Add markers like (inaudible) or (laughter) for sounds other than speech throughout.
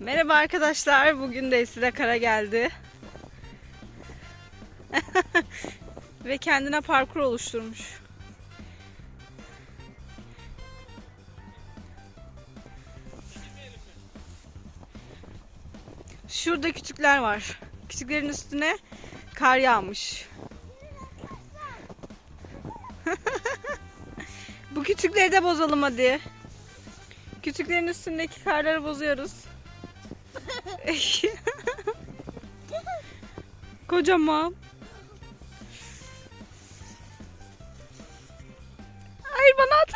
Merhaba arkadaşlar. Bugün de Esile Kara geldi. (laughs) Ve kendine parkur oluşturmuş. Şurada kütükler var. Kütüklerin üstüne kar yağmış. (laughs) Bu kütükleri de bozalım hadi. Kütüklerin üstündeki karları bozuyoruz. (laughs) Kocaman. Hayır bana at.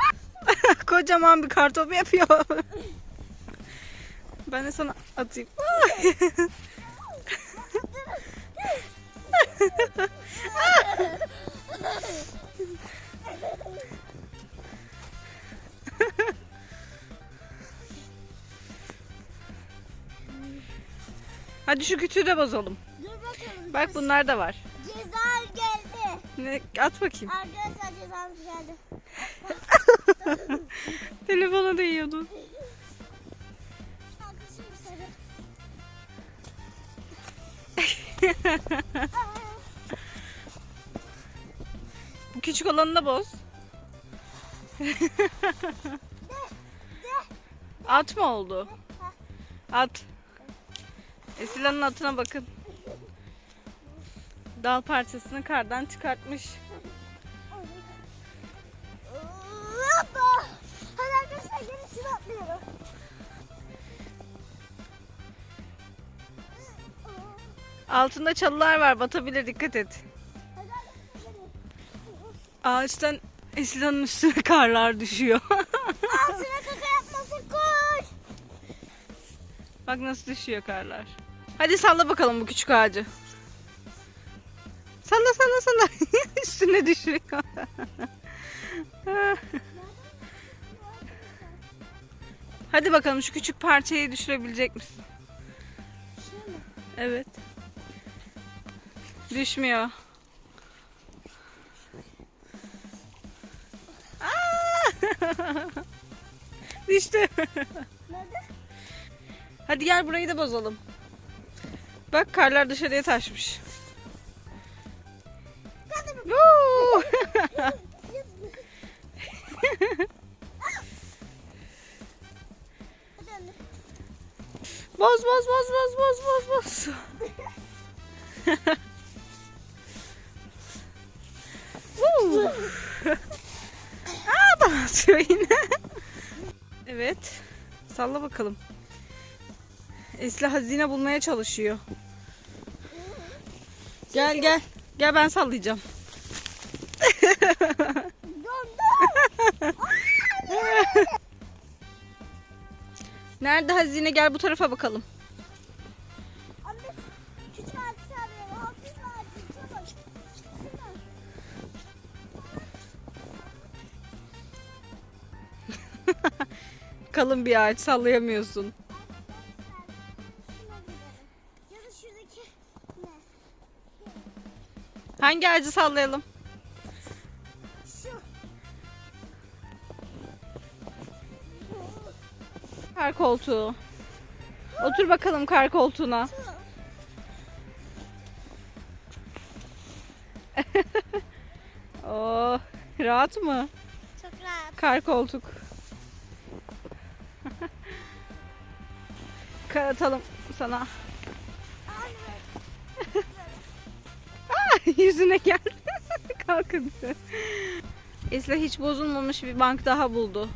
(laughs) Kocaman bir kartopu yapıyor. (laughs) ben de sana atayım. Hadi şu kütüğü de bozalım. Dur bakalım. Bak bunlar da var. Ceza geldi. Ne, at bakayım. Arkadaşlar cezamız geldi. (laughs) Telefona değiyordu. Arkadaşım sarı. (laughs) Bu küçük olanı da boz. (laughs) At mı oldu? At. Esilan'ın atına bakın. Dal parçasını kardan çıkartmış. Hoppa. Hadi arkadaşlar gelin şunu atlayalım. Altında çalılar var batabilir dikkat et. Ağaçtan Esilan'ın üstüne (laughs) karlar düşüyor. Altına kaka yapmasın koş. Bak nasıl düşüyor karlar. Hadi salla bakalım bu küçük ağacı. Salla salla salla. (laughs) Üstüne düşüyor. (laughs) Hadi bakalım şu küçük parçayı düşürebilecek misin? Evet. Düşmüyor. (laughs) Düştü. Nerede? Hadi gel burayı da bozalım. Bak karlar dışarıya taşmış. (laughs) Boz boz boz boz boz boz boz. (laughs) (laughs) Aa bana atıyor yine. evet. Salla bakalım. Esra hazine bulmaya çalışıyor. Gel gel. Gel ben sallayacağım. (laughs) Nerede hazine? Gel bu tarafa bakalım. (laughs) Kalın bir ağaç sallayamıyorsun. Hangi ağacı sallayalım? Kar koltuğu. Otur bakalım kar koltuğuna. (laughs) Oh, rahat mı? Çok rahat. Kar koltuk. (laughs) Kar atalım sana. (laughs) Yüzüne gel. (laughs) Kalkın. Esra hiç bozulmamış bir bank daha buldu.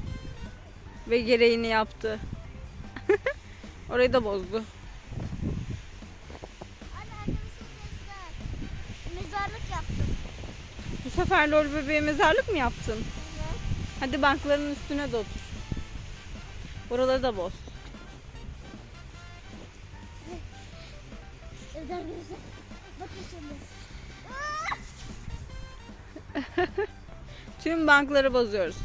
Ve gereğini yaptı. (laughs) Orayı da bozdu. Mezarlık yaptım. Bu sefer lol bebeğe mezarlık mı yaptın? Evet. Hadi bankların üstüne de otur. Buraları da boz. Bakın şimdi. Tüm bankları bozuyoruz.